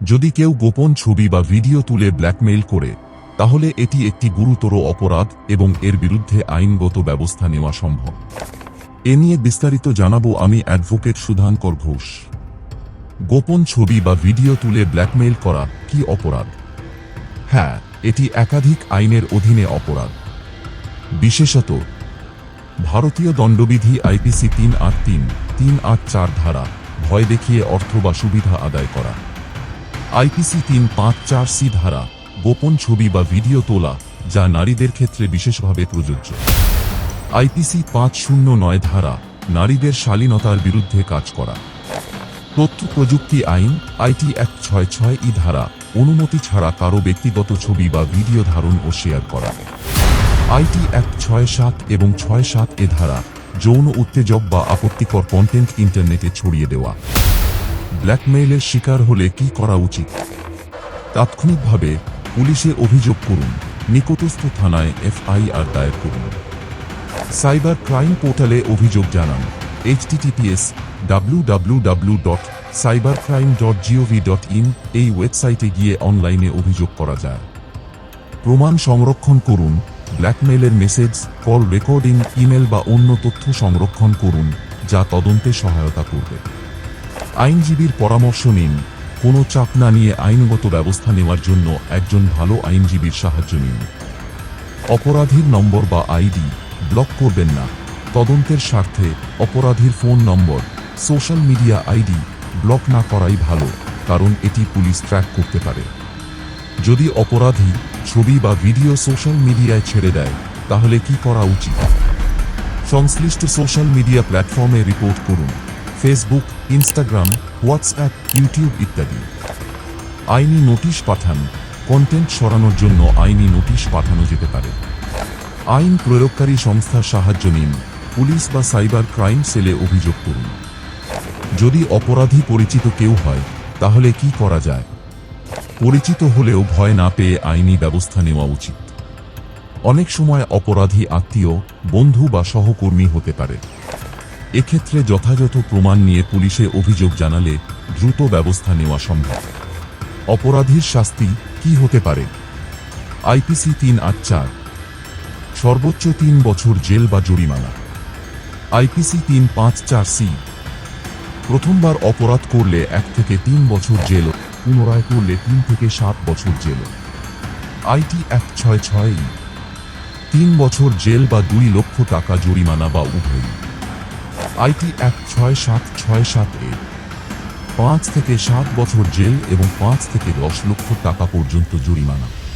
যদি কেউ গোপন ছবি বা ভিডিও তুলে ব্ল্যাকমেইল করে, তাহলে এটি একটি গুরুতর অপরাধ এবং এর বিরুদ্ধে আইনগত ব্যবস্থা নেওয়া সম্ভব। এ নিয়ে বিস্তারিত জানাব আমি অ্যাডভোকেট সুধাঙ্কর ঘোষ। গোপন ছবি বা ভিডিও তুলে ব্ল্যাকমেইল করা কি অপরাধ? হ্যাঁ এটি একাধিক আইনের অধীনে অপরাধ। বিশেষত, ভারতীয় দণ্ডবিধি আইপিসি তিন আট তিন তিন আট চার ধারা, ভয় দেখিয়ে অর্থ বা সুবিধা আদায় করা। আইপিসি তিন পাঁচ চার সি ধারা, গোপন ছবি বা ভিডিও তোলা, যা নারীদের ক্ষেত্রে বিশেষভাবে প্রযোজ্য। আইপিসি পাঁচ শূন্য নয় ধারা, নারীদের শালীনতার বিরুদ্ধে কাজ করা। তথ্য প্রযুক্তি আইন, আইটি এক ছয় ছয় ই ধারা, অনুমতি ছাড়া কারও ব্যক্তিগত ছবি বা ভিডিও ধারণ ও শেয়ার করা। আইটি এক ছয় সাত এবং ছয় সাত এ ধারা, যৌন উত্তেজক বা আপত্তিকর কন্টেন্ট ইন্টারনেটে ছড়িয়ে দেওয়া। ব্ল্যাকমেইলের শিকার হলে কি করা উচিত? তাৎক্ষণিকভাবে পুলিশে অভিযোগ করুন। নিকটস্থ থানায় এফআইআর দায়ের করুন। সাইবার ক্রাইম পোর্টালে অভিযোগ জানান। HTTPS WWW dot cyber crime dot GOV dot in এই ওয়েবসাইটে গিয়ে অনলাইনে অভিযোগ করা যায়। প্রমাণ সংরক্ষণ করুন, ব্ল্যাকমেইলের মেসেজ, কল রেকর্ডিং, ইমেল বা অন্য তথ্য সংরক্ষণ করুন, যা তদন্তে সহায়তা করবে। আইনজীবীর পরামর্শ নিন। কোনো চাপ না নিয়ে আইনগত ব্যবস্থা নেওয়ার জন্য একজন ভালো আইনজীবীর সাহায্য নিন। অপরাধীর নম্বর বা আইডি ব্লক করবেন না। তদন্তের স্বার্থে অপরাধীর ফোন নম্বর, সোশ্যাল মিডিয়া আইডি ব্লক না করাই ভালো, কারণ এটি পুলিশ ট্র্যাক করতে পারে। যদি অপরাধী ছবি বা ভিডিও সোশ্যাল মিডিয়ায় ছেড়ে দেয়, তাহলে কি করা উচিত? সংশ্লিষ্ট সোশ্যাল মিডিয়া প্ল্যাটফর্মে রিপোর্ট করুন। ফেসবুক ইনস্টাগ্রাম হোয়াটসঅ্যাপ ইউটিউব ইত্যাদি। আইনি নোটিশ পাঠান কন্টেন্ট সরানোর জন্য আইনি নোটিশ পাঠানো যেতে পারে। আইন প্রয়োগকারী সংস্থার সাহায্য নিন, পুলিশ বা সাইবার ক্রাইম সেলে অভিযোগ করুন। যদি অপরাধী পরিচিত কেউ হয়, তাহলে কি করা যায়? পরিচিত হলেও ভয় না পেয়ে আইনি ব্যবস্থা নেওয়া উচিত। অনেক সময় অপরাধী আত্মীয়, বন্ধু বা সহকর্মী হতে পারে। এক্ষেত্রে যথাযথ প্রমাণ নিয়ে পুলিশে অভিযোগ জানালে দ্রুত ব্যবস্থা নেওয়া সম্ভব। অপরাধীর শাস্তি কি হতে পারে? আইপিসি তিন আট চার। সর্বোচ্চ তিন বছর জেল বা জরিমানা। আইপিসি তিন পাঁচ চার সি। প্রথমবার অপরাধ করলে এক থেকে তিন বছর জেল, পুনরায় করলে তিন থেকে সাত বছর জেল। আইটি এক ছয় ছয় তিন বছর জেল বা দুই লক্ষ টাকা জরিমানা বা উভয়ই। আইটি এক ছয় সাত ছয় সাত এ। পাঁচ থেকে সাত বছর জেল এবং পাঁচ থেকে দশ লক্ষ টাকা পর্যন্ত জরিমানা।